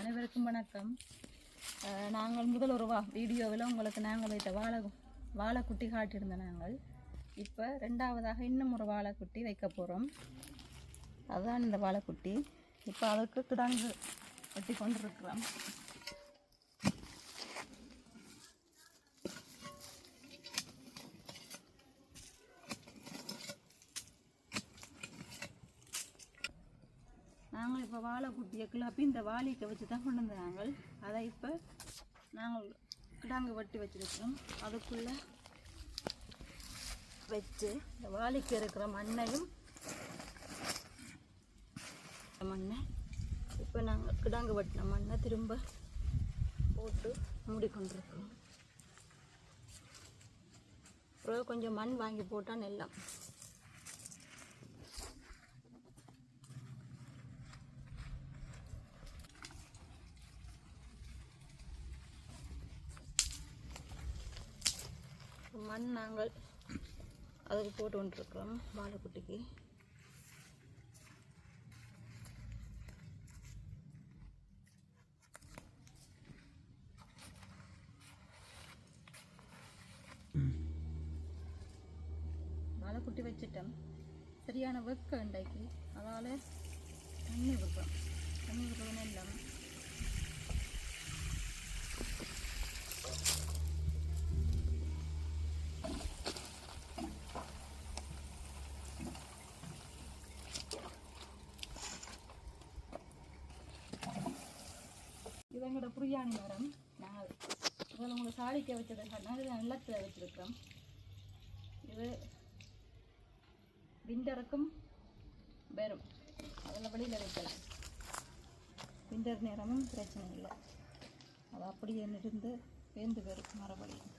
அனைவருக்கும் வணக்கம். நாங்கள் முதல் ஒரு வா வீடியோவில் உங்களுக்கு நாங்கள் வைத்த வாழை வாழைக்குட்டி காட்டியிருந்தோம் நாங்கள். இப்போ ரெண்டாவதாக இன்னும் ஒரு வாழைக்குட்டி வைக்க போகிறோம் அதுதான் இந்த வாழைக்குட்டி. இப்போ அதுக்கு கிடங்கு வெட்டி கொண்டிருக்கிறோம். நாங்கள் இப்போ வாழைக்குட்டியை கிளப்பி இந்த வாளிக்க வச்சு தான் கொண்டு வந்தாங்க. நாங்கள் அதை இப்போ நாங்கள் கிடாங்கு வட்டி வச்சுருக்கோம் அதுக்குள்ளே வச்சு இந்த வாளிக்கு இருக்கிற மண்ணையும் மண்ணை இப்போ நாங்கள் கிடாங்கு வட்டின மண்ணை திரும்ப போட்டு மூடிக்கொண்டிருக்கிறோம் அப்புறம் கொஞ்சம் மண் வாங்கி போட்டால் நெல்லாம் மண் நாங்கள் அதுக்கு போட்டு கொண்டிருக்கிறோம் வாழைக்குட்டிக்கு வாழைக்குட்டி வச்சுட்டோம். சரியான வெக்க இன்றைக்கு அதால் தண்ணி விடுறோம் தண்ணி விடுறதுன்னு இல்லாமல் இது எங்களோட புரியாணி மரம். நாங்கள் இதில் உங்களை சாடிக்க வச்சதுக்காக இது நிலத்தில் வச்சுருக்கிறோம் இது விண்டருக்கும் வரும் அதில் வெளியில் வைக்கலாம் விண்டர் நேரமும் பிரச்சனை இல்லை. அது அப்படியே நிறுந்து வேந்து வரும் மரபடியும்.